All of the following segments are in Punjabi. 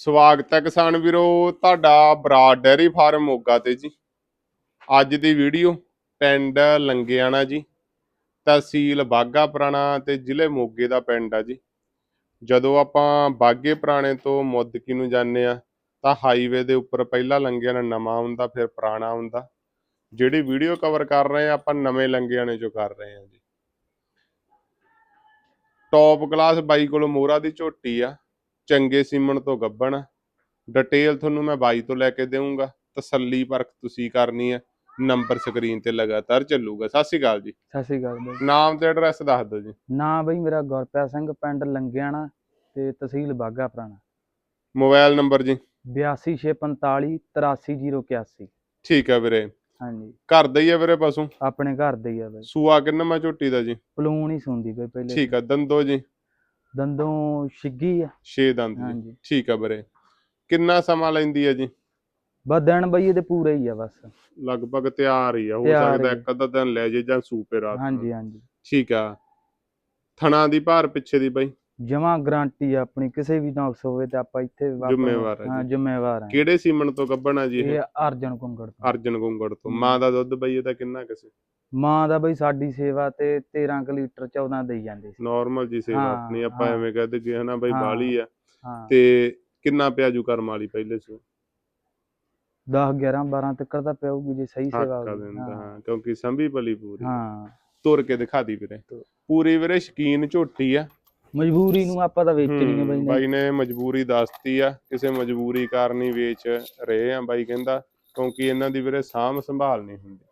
ਸਵਾਗਤ ਹੈ ਕਿਸਾਨ ਵੀਰੋ, ਤੁਹਾਡਾ ਬਰਾਡ ਡੈਰੀ ਫਾਰਮ ਮੋਗਾ ਤੇ ਜੀ। ਅੱਜ ਦੀ ਵੀਡੀਓ ਪਿੰਡ ਲੰਗਿਆਣਾ ਜੀ, ਤਹਿਸੀਲ ਬਾਗਾ ਪੁਰਾਣਾ ਤੇ ਜ਼ਿਲ੍ਹੇ ਮੋਗੇ ਦਾ ਪਿੰਡ ਆ ਜੀ। ਜਦੋਂ ਆਪਾਂ ਬਾਗੇ ਪੁਰਾਣੇ ਤੋਂ ਮੁੱਦਕੀ ਨੂੰ ਜਾਂਦੇ ਆ ਤਾਂ ਹਾਈਵੇ ਦੇ ਉੱਪਰ ਪਹਿਲਾ ਲੰਗਿਆਣਾ ਨਵਾਂ ਹੁੰਦਾ ਫਿਰ ਪੁਰਾਣਾ ਹੁੰਦਾ ਜਿਹੜੀ ਵੀਡੀਓ ਕਵਰ ਕਰ ਰਹੇ ਆ ਆਪਾਂ ਨਵੇਂ ਲੰਗਿਆਣੇ ਚੋਂ ਕਰ ਰਹੇ ਆ ਜੀ। ਟੌਪ ਕਲਾਸ ਬਾਈ ਕੋਲ ਮੋਹਰਾ ਦੀ ਝੋਟੀ ਆ। ਚੰਗੇ ਸੀਮਣ ਤੋਂ ਗੱਬਣ। ਡਿਟੇਲ ਤੁਹਾਨੂੰ ਮੈਂ ਬਾਈ ਤੋਂ ਲੈ ਕੇ ਦੇਵਾਂਗਾ ਤਸੱਲੀ ਪਰਖ ਤੁਸੀਂ ਕਰਨੀ ਹੈ ਨੰਬਰ ਸਕਰੀਨ ਤੇ ਲਗਾਤਾਰ ਚੱਲੂਗਾ। ਸਤਿ ਸ਼੍ਰੀ ਅਕਾਲ ਜੀ। ਸਤਿ ਸ਼੍ਰੀ ਅਕਾਲ ਬਾਈ। ਨਾਮ ਤੇ ਐਡਰੈਸ ਦੱਸ ਦਿਓ ਜੀ। ਨਾਂ ਬਈ ਮੇਰਾ ਗੁਰਪ੍ਰੀਤ ਸਿੰਘ ਪਿੰਡ ਲੰਗਿਆਣਾ ਤੇ ਤਹਿਸੀਲ ਬਾਗਾ ਪੁਰਾਣਾ। ਮੋਬਾਈਲ ਨੰਬਰ ਜੀ। 82645 83081 ਠੀਕ ਹੈ ਵੀਰੇ। ਹਾਂਜੀ। ਘਰ ਦਾ ਹੀ ਹੈ ਵੀਰੇ ਪਸ਼ੂ? ਆਪਣੇ ਘਰ ਦੇ ਹੀ ਆ ਬਈ। ਸੂਆ ਕਿੰਨਾ ਝੋਟੀ ਦਾ ਜੀ? ਪਲੂਣ ਹੀ ਸੁੰਦੀ ਬਈ ਪਹਿਲੇ ਠੀਕ ਹੈ ਦੰਦੋ ਜੀ। ਦੰਦੋਂ ਛਿੱਗੀ ਆ। 6 ਦੰਦ ਜੀ। ਹਾਂਜੀ। ਠੀਕ ਹੈ ਵੀਰੇ। ਕਿੰਨਾ ਸਮਾਂ ਲੈਂਦੀ ਹੈ ਜੀ? ਬਸ ਦਿਨ ਬਈ ਇਹਦੇ ਪੂਰੇ ਹੀ ਆ ਬਸ। ਲਗਭਗ ਤਿਆਰ ਹੀ ਆ। ਹੋ ਤਿਆਰ ਸਕਦਾ ਹੀ। ਇੱਕ ਅੱਧਾ ਦਿਨ ਲੈ ਜੇ ਜਾਂ ਸੂਪੇ ਰਾਤ ਨੂੰ। ਹਾਂਜੀ ਹਾਂਜੀ। ਠੀਕ ਆ। ਥਣਾ ਦੀ ਭਾਰ ਪਿੱਛੇ ਦੀ ਬਾਈ? ਜਮਾ ਗਾਰੰਟੀ ਆ ਆਪਣੀ। ਕਿਸੇ ਵੀ ਨੁਕਸ ਹੋਵੇ ਤੇ ਆਪਾਂ ਇੱਥੇ ਵਾਪਸ- ਜ਼ਿੰਮੇਵਾਰ ਆ ਹਾਂ। ਜ਼ਿੰਮੇਵਾਰ ਆ। ਕਿਹੜੇ ਸੀਮਣ ਤੋਂ ਗੱਬਣਾ ਜੀ ਇਹ? ਇਹ ਅਰਜਨ ਕੁੰਗੜ ਤੋਂ। ਅਰਜਨ ਗੁੰਗੜ ਤੋਂ। ਮਾਂ ਦਾ ਦੁੱਧ ਬਈ ਇਹਦਾ ਕਿੰਨਾ ਕਿਸੇ ਮਾਂ ਦਾ ਬਈ ਸਾਡੀ ਸੇਵਾ ਤੇ 13 ਕੁ ਲੀਟਰ 14 ਦੇਈ ਜਾਂਦੇ ਸੀ। ਨਾਰਮਲ ਜੀ ਸੇਵਾ ਹਾਂ, ਆਪਣੀ ਆਪਾਂ ਹਾਂ। ਐਵੇਂ ਕਹਦੇ ਕਿ ਹਨਾ ਬਈ ਹਾਂ। ਬਾਲੀ ਆ। ਹਾਂ। ਤੇ ਕਿੰਨਾ ਪਿਆਜੂ ਕਰਮ ਵਾਲੀ ਪਹਿਲੇ ਸੋ? 10 11 12 ਤੱਕ ਤਾਂ ਪਿਆਊਗੀ ਜੇ ਸਹੀ ਸੇਵਾ ਹੱਕਾ ਹੋਊਗੀ। ਦਿੰਦਾ ਹਾਂ। ਹਾਂ ਕਿਉਂਕਿ ਸੰਭੀ ਭਲੀ ਪੂਰੀ। ਹਾਂ। ਤੁਰ ਕੇ ਦਿਖਾ ਦੀ ਵੀਰੇ। ਤੁਰ। ਪੂਰੀ ਵੀਰੇ ਸ਼ਕੀਨ ਝੋਟੀ ਆ। ਮਜਬੂਰੀ ਨੂੰ ਆਪਾਂ ਤਾਂ ਵੇਚਣੀ ਨਹੀਂ ਹਮ, ਬਈ ਬਾਈ ਨੇ ਮਜਬੂਰੀ ਦੱਸਤੀ ਆ ਕਿਸੇ ਮਜਬੂਰੀ ਕਾਰਨ ਹੀ ਵੇਚ ਰਹੇ ਆ ਬਾਈ ਕਹਿੰਦਾ ਕਿਉਂਕਿ ਇਹਨਾਂ ਦੀ ਵੀਰੇ ਸਾਂਭ ਸੰਭਾਲ ਨਹੀਂ ਹੁੰਦੀ।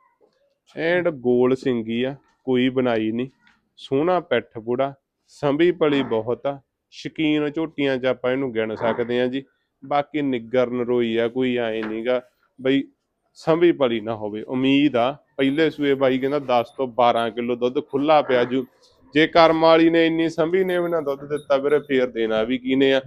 ਐਂਡ ਗੋਲ ਸਿੰਗੀ ਆ, ਕੋਈ ਬਣਾਈ ਨਹੀਂ ਸੋਹਣਾ ਪੈਠ ਪੂੜਾ ਸੰਭੀ ਭਲੀ ਬਹੁਤ ਆ। ਸ਼ਕੀਨ ਝੋਟੀਆਂ 'ਚ ਆਪਾਂ ਇਹਨੂੰ ਗਿਣ ਸਕਦੇ ਆ ਜੀ। ਬਾਕੀ ਨਿੱਗਰ ਨਰੋਈ ਆ, ਕੋਈ ਐ ਨਹੀਂਗਾ ਬਈ ਸੰਭੀ ਭਲੀ ਨਾ ਹੋਵੇ। ਉਮੀਦ ਆ, ਪਹਿਲੇ ਸੂਏ ਬਾਈ ਕਹਿੰਦਾ 10 ਤੋਂ 12 ਕਿਲੋ ਦੁੱਧ ਖੁੱਲਾ ਪਿਆ ਜੂ। ਜੇ ਕਰਮ ਵਾਲੀ ਨੇ ਇੰਨੀ ਸੰਭੀ ਨੇ ਵੀ ਨਾ ਦੁੱਧ ਦਿੱਤਾ ਵੀਰੇ ਫੇਰ ਦੇਣਾ ਵੀ ਕਿਨੇ ਆ?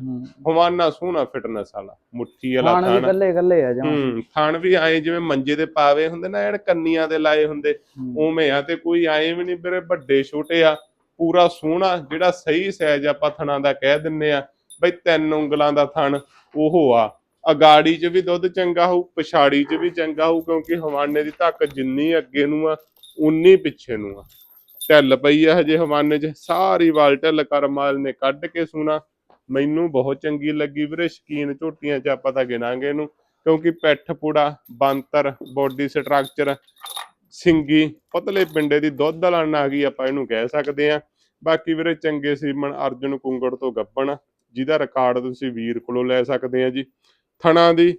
ਹਵਾਨਾ ਸੋਹਣਾ ਫਿਟਨੈਸ ਵਾਲਾ ਮੁੱਠੀ ਵਾਲਾ ਥਣ ਕੱਲੇ ਕੱਲੇ ਆ ਜਮਾ ਹੂੰ ਥਣ ਵੀ ਆਏ ਜਿਵੇਂ ਮੰਜੇ ਦੇ ਪਾਵੇ ਹੁੰਦੇ ਨਾ ਐਨ ਕੰਨੀਆਂ ਦੇ ਲਾਏ ਹੁੰਦੇ। ਉਵੇਂ ਆ ਤੇ ਕੋਈ ਆਏ ਵੀ ਨਹੀਂ ਵੀਰੇ ਵੱਡੇ ਛੋਟੇ ਆ ਪੂਰਾ ਸੋਹਣਾ ਜਿਹੜਾ ਸਹੀ ਸਾਈਜ਼ ਆਪਾਂ ਥਣਾਂ ਦਾ ਕਹਿ ਦਿੰਨੇ ਆ ਬਈ ਤਿੰਨ ਉਂਗਲਾਂ ਦਾ ਥਣ ਉਹ ਆ। ਅਗਾੜੀ 'ਚ ਵੀ ਦੁੱਧ ਚੰਗਾ ਹੋਊ ਪਛਾੜੀ 'ਚ ਵੀ ਚੰਗਾ ਹੋਊ ਕਿਉਂਕਿ ਹਵਾਨੇ ਦੀ ਧੱਕ ਜਿੰਨੀ ਅੱਗੇ ਨੂੰ ਆ ਉਨੀ ਪਿੱਛੇ ਨੂੰ ਆ। ਢਿੱਲ ਪਈ ਆ ਹਜੇ ਹਵਾਨੇ 'ਚ, ਸਾਰੀ ਵਾਲ ਢਿੱਲ ਕਰਮਾਲ ਨੇ ਕੱਢ ਕੇ ਸੂਣਾ। ਮੈਨੂੰ ਬਹੁਤ ਚੰਗੀ ਲੱਗੀ ਵੀਰੇ, ਸ਼ਕੀਨ ਝੋਟੀਆਂ 'ਚ ਆਪਾਂ ਤਾਂ ਗਿਣਾਂਗੇ ਇਹਨੂੰ, ਕਿਉਂਕਿ ਪਿੱਠ ਪੂੜਾ, ਬੰਤਰ, ਬੋਡੀ ਸਟਰਕਚਰ, ਸਿੰਗੀ, ਪਤਲੇ ਪਿੰਡੇ ਦੀ ਦੁੱਧ ਵਾਲਾ ਆ ਗਈ ਆਪਾਂ ਇਹਨੂੰ ਕਹਿ ਸਕਦੇ ਆ ਬਾਕੀ ਵੀਰੇ ਚੰਗੇ ਸੀਮਨ ਅਰਜਨ ਕੁੰਗੜ ਤੋਂ ਗੱਪਣ ਜਿਹਦਾ ਰਿਕਾਰਡ ਤੁਸੀਂ ਵੀਰ ਕੋਲੋਂ ਲੈ ਸਕਦੇ ਆ ਜੀ। ਥਣਾ ਦੀ,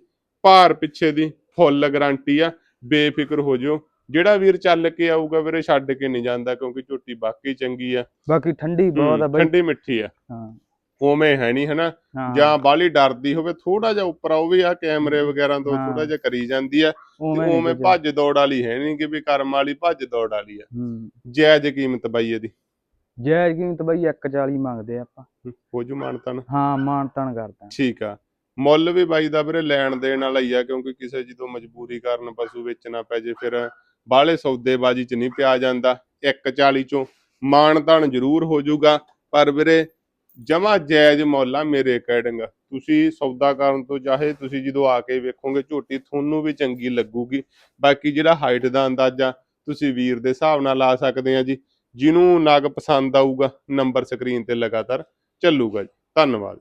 ਭਾਰ ਪਿੱਛੇ ਦੀ, ਫੁੱਲ ਗਾਰੰਟੀ ਆ, ਬੇਫਿਕਰ ਹੋ ਜਿਓ। ਜਿਹੜਾ ਵੀਰ ਚੱਲ ਕੇ ਆਊਗਾ ਵੀਰੇ ਛੱਡ ਕੇ ਨਹੀਂ ਜਾਂਦਾ ਕਿਉਂਕਿ ਝੋਟੀ ਬਾਕੀ ਚੰਗੀ ਆ। ਬਾਕੀ ਠੰਡੀ ਬਹੁਤ ਆ ਬਈ। ਠੰਡੀ ਮਿੱਠੀ ਆ। ਹਾਂ। ਉਵੇਂ ਹੈ ਨਹੀਂ ਹਨਾ? ਜਾਂ ਬਾਲੀ ਡਰਦੀ ਹੋਵੇ ਥੋੜਾ ਜਿਹਾ ਉੱਪਰ ਉਹ ਵੀ ਆ ਕੈਮਰੇ ਵਗੈਰਾ ਤੋਂ। ਥੋੜਾ ਜਿਹਾ ਕਰੀ ਜਾਂਦੀ ਆ ਤੇ ਉਵੇਂ ਭੱਜ ਦੌੜ ਵਾਲੀ ਹੈ ਨਹੀਂ ਕਿ ਵੀ ਕਰਮ ਵਾਲੀ ਭੱਜ ਦੌੜ ਵਾਲੀ ਆ। ਜਾਇਜ਼ ਕੀਮਤ ਬਾਈ ਇਹਦੀ। ਜਾਇਜ਼ ਕੀਮਤ ਬਈ 140 ਮੰਗਦੇ ਆ ਆਪਾਂ। ਹੋ ਜੂ ਮਾਨਤਨ ਹਾਂ ਮਾਨ ਤਾਨ ਕਰਦਾ। ਠੀਕ ਆ। ਮੁੱਲ ਵੀ ਬਾਈ ਦਾ ਵੀਰੇ ਲੈਣ ਦੇਣ ਵਾਲਾ ਹੀ ਆ ਕਿਉਂਕਿ ਕਿਸੇ ਜਦੋਂ ਮਜਬੂਰੀ ਕਾਰਨ ਪਸ਼ੂ ਵੇਚਣਾ ਪੈ ਜੇ ਫਿਰ ਬਾਹਲੇ ਸੌਦੇਬਾਜ਼ੀ ਚ ਨਹੀਂ ਪਿਆ ਜਾਂਦਾ। 140 ਚੋਂ ਮਾਣ ਮਾਨਤਨ ਜ਼ਰੂਰ ਹੋ ਜਾਊਗਾ। ਪਰ ਵੀਰੇ, ਜਮਾ ਜਾਇਜ਼ ਮੌਲਾ ਮੇਰੇ ਅਕੈਡਿੰਗ ਤੁਸੀਂ ਸੌਦਾ ਕਰਨ ਤੋਂ ਚਾਹੇ ਤੁਸੀਂ ਜਦੋਂ ਆ ਕੇ ਵੇਖੋਗੇ, ਝੋਟੀ ਤੁਹਾਨੂੰ ਵੀ ਚੰਗੀ ਲੱਗੂਗੀ। ਬਾਕੀ ਜਿਹੜਾ ਹਾਈਟ ਦਾ ਅੰਦਾਜ਼ਾ, ਤੁਸੀਂ ਵੀਰ ਦੇ ਹਿਸਾਬ ਨਾਲ ਲਾ ਸਕਦੇ ਆ ਜੀ। ਜਿਹਨੂੰ ਨਾਗ ਪਸੰਦ ਆਊਗਾ, ਨੰਬਰ ਸਕਰੀਨ ਤੇ ਲਗਾਤਾਰ ਚੱਲੂਗਾ ਜੀ। ਧੰਨਵਾਦ।